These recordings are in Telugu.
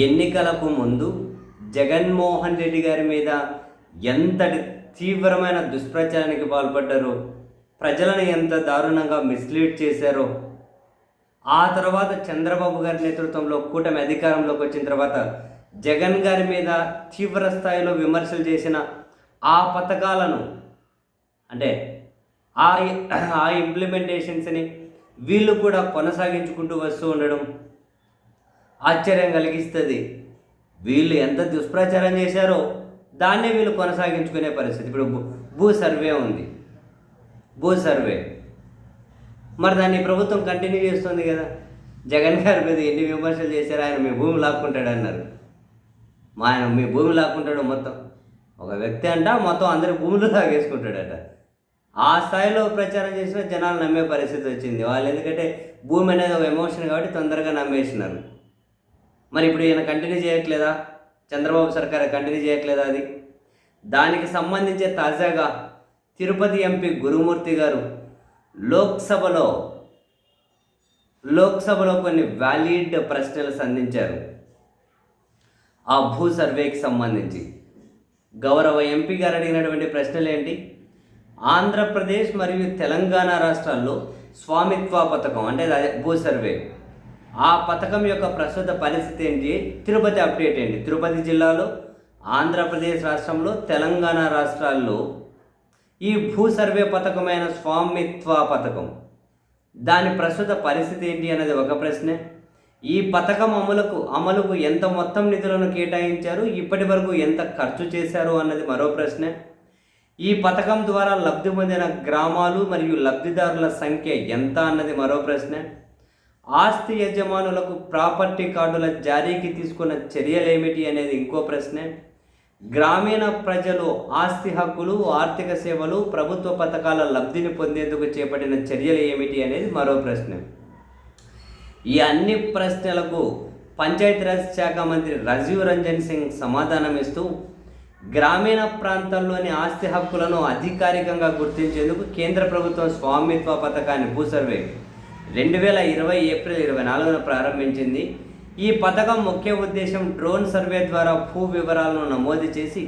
ఎన్నికలకు ముందు జగన్మోహన్ రెడ్డి గారి మీద ఎంతటి తీవ్రమైన దుష్ప్రచారానికి పాల్పడ్డారో ప్రజలను ఎంత దారుణంగా మిస్లీడ్ చేశారో ఆ తర్వాత చంద్రబాబు గారి నేతృత్వంలో కూటమి అధికారంలోకి వచ్చిన తర్వాత జగన్ గారి మీద తీవ్ర స్థాయిలో విమర్శలు చేసిన ఆ పథకాలను అంటే ఆ ఆ ఇంప్లిమెంటేషన్స్ని వీళ్ళు కూడా కొనసాగించుకుంటూ వస్తూ ఉండడం ఆశ్చర్యం కలిగిస్తుంది. వీళ్ళు ఎంత దుష్ప్రచారం చేశారో దాన్నే వీళ్ళు కొనసాగించుకునే పరిస్థితి. ఇప్పుడు భూ- సర్వే ఉంది. భూ సర్వే. మరి దాన్ని ప్రభుత్వం కంటిన్యూ చేస్తుంది కదా. జగన్ గారి మీద ఎన్ని విమర్శలు చేశారు? ఆయన మీ భూమి లాక్కుంటాడు అన్నారు. మా ఆయన మీ భూమి లాక్కుంటాడు మొత్తం. ఒక వ్యక్తి అంట మొత్తం అందరి భూములు లాగేసుకుంటాడట. ఆ స్థాయిలో ప్రచారం చేసిన జనాలు నమ్మే పరిస్థితి వచ్చింది. వాళ్ళు ఎందుకంటే భూమి అనేది ఒక ఎమోషన్ కాబట్టి తొందరగా నమ్మేసినారు. మరి ఇప్పుడు ఈయన కంటిన్యూ చేయట్లేదా? చంద్రబాబు సర్కార్ కంటిన్యూ చేయట్లేదా అది? దానికి సంబంధించి తాజాగా తిరుపతి ఎంపీ గురుమూర్తి గారు లోక్సభలో లోక్సభలో కొన్ని వ్యాలిడ్ ప్రశ్నలు సంధించారు. ఆ భూ సర్వేకి సంబంధించి. గౌరవ ఎంపీ గారు అడిగినటువంటి ప్రశ్నలు ఏంటి? ఆంధ్రప్రదేశ్ మరియు తెలంగాణ రాష్ట్రాల్లో స్వామిత్వ పథకం అంటే భూ సర్వే ఆ పథకం యొక్క ప్రస్తుత పరిస్థితి ఏంటి? తిరుపతి అప్డేట్ ఏంటి? తిరుపతి జిల్లాలో ఆంధ్రప్రదేశ్ రాష్ట్రంలో తెలంగాణ రాష్ట్రాల్లో ఈ భూ సర్వే పథకమైన స్వామిత్వ పథకం. దాని ప్రస్తుత పరిస్థితి ఏంటి అనేది ఒక ప్రశ్నే. ఈ పథకం అమలుకు అమలుకు ఎంత మొత్తం నిధులను కేటాయించారు? ఇప్పటి వరకు ఎంత ఖర్చు చేశారు అన్నది మరో ప్రశ్నే. ఈ పథకం ద్వారా లబ్ధి పొందిన గ్రామాలు మరియు లబ్ధిదారుల సంఖ్య ఎంత అన్నది మరో ప్రశ్నే. ఆస్తి యజమానులకు ప్రాపర్టీ కార్డుల జారీకి తీసుకున్న చర్యలేమిటి అనేది ఇంకో ప్రశ్నే. గ్రామీణ ప్రజలు ఆస్తి హక్కులు ఆర్థిక సేవలు ప్రభుత్వ పథకాల లబ్ధిని పొందేందుకు చేపట్టిన చర్యలు ఏమిటి అనేది మరో ప్రశ్న. ఈ అన్ని ప్రశ్నలకు పంచాయతీరాజ్ శాఖ మంత్రి రాజీవ్ రంజన్ సింగ్ సమాధానం ఇస్తూ గ్రామీణ ప్రాంతాల్లోని ఆస్తి హక్కులను అధికారికంగా గుర్తించేందుకు కేంద్ర ప్రభుత్వం స్వామిత్వ పథకాన్ని భూసర్వే రెండు వేల ఇరవై ఏప్రిల్ ఇరవై నాలుగున ప్రారంభించింది. ఈ పథకం ముఖ్య ఉద్దేశం డ్రోన్ సర్వే ద్వారా భూ వివరాలను నమోదు చేసి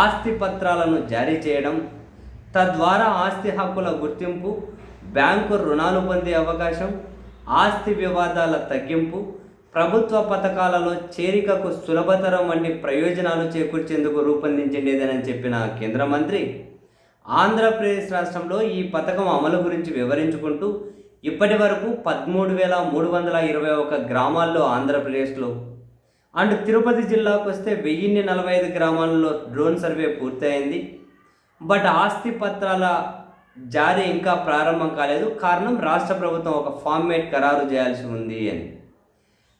ఆస్తి పత్రాలను జారీ చేయడం తద్వారా ఆస్తి హక్కుల గుర్తింపు బ్యాంకు రుణాలు పొందే అవకాశం ఆస్తి వివాదాల తగ్గింపు ప్రభుత్వ పథకాలలో చేరికకు సులభతరం వంటి ప్రయోజనాలు చేకూర్చేందుకు రూపొందించిండేదని చెప్పిన కేంద్ర మంత్రి ఆంధ్రప్రదేశ్ రాష్ట్రంలో ఈ పథకం అమలు గురించి వివరించుకుంటూ ఇప్పటి వరకు పదమూడు వేల మూడు వందల ఇరవై ఒక గ్రామాల్లో ఆంధ్రప్రదేశ్లో అండ్ తిరుపతి జిల్లాకు వస్తే వెయ్యిన్ని నలభై ఐదు గ్రామాల్లో డ్రోన్ సర్వే పూర్తయింది. బట్ ఆస్తి పత్రాల జారీ ఇంకా ప్రారంభం కాలేదు. కారణం రాష్ట్ర ప్రభుత్వం ఒక ఫార్మేట్ ఖరారు చేయాల్సి ఉంది అని.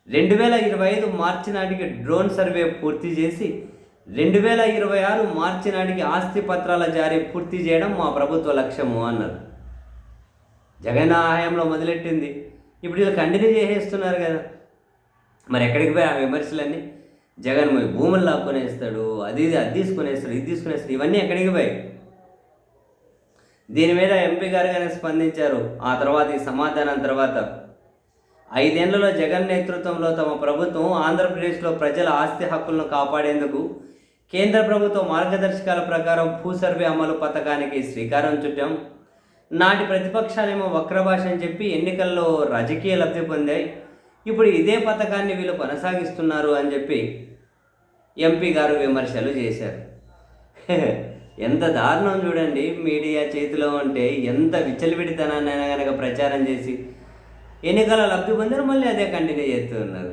రెండు వేల ఇరవై ఐదు మార్చి నాటికి డ్రోన్ సర్వే పూర్తి చేసి రెండు వేల ఇరవై ఆరు మార్చి నాటికి ఆస్తి పత్రాల జారీ పూర్తి చేయడం మా ప్రభుత్వ లక్ష్యము అన్నారు. జగన్ ఆయంలో మొదలెట్టింది. ఇప్పుడు వీళ్ళు కంటిన్యూ చేసేస్తున్నారు కదా. మరి ఎక్కడికి పోయి ఆ విమర్శలన్నీ? జగన్ భూములు లాక్కొనేస్తాడు అది ఇది అది తీసుకునేస్తాడు ఇది తీసుకునేస్తాడు ఇవన్నీ ఎక్కడికి పోయి? దీని మీద ఎంపీ గారు కానీ స్పందించారు. ఆ తర్వాత ఈ సమాధానం తర్వాత. ఐదేళ్ళలో జగన్ నేతృత్వంలో తమ ప్రభుత్వం ఆంధ్రప్రదేశ్లో ప్రజల ఆస్తి హక్కులను కాపాడేందుకు కేంద్ర ప్రభుత్వ మార్గదర్శకాల ప్రకారం భూ సర్వే అమలు పథకానికి శ్రీకారం చుట్టాం. నాటి ప్రతిపక్షాలేమో వక్రభాష అని చెప్పి ఎన్నికల్లో రాజకీయ లబ్ధి పొందాయి. ఇప్పుడు ఇదే పథకాన్ని వీళ్ళు కొనసాగిస్తున్నారు అని చెప్పి ఎంపీ గారు విమర్శలు చేశారు. ఎంత దారుణం చూడండి మీడియా చేతిలో ఉంటే ఎంత విచ్చలవిడితనాన్నైనా కనుక ప్రచారం చేసి ఎన్నికల లబ్ధి పొందారు మళ్ళీ అదే కంటిన్యూ చేస్తున్నారు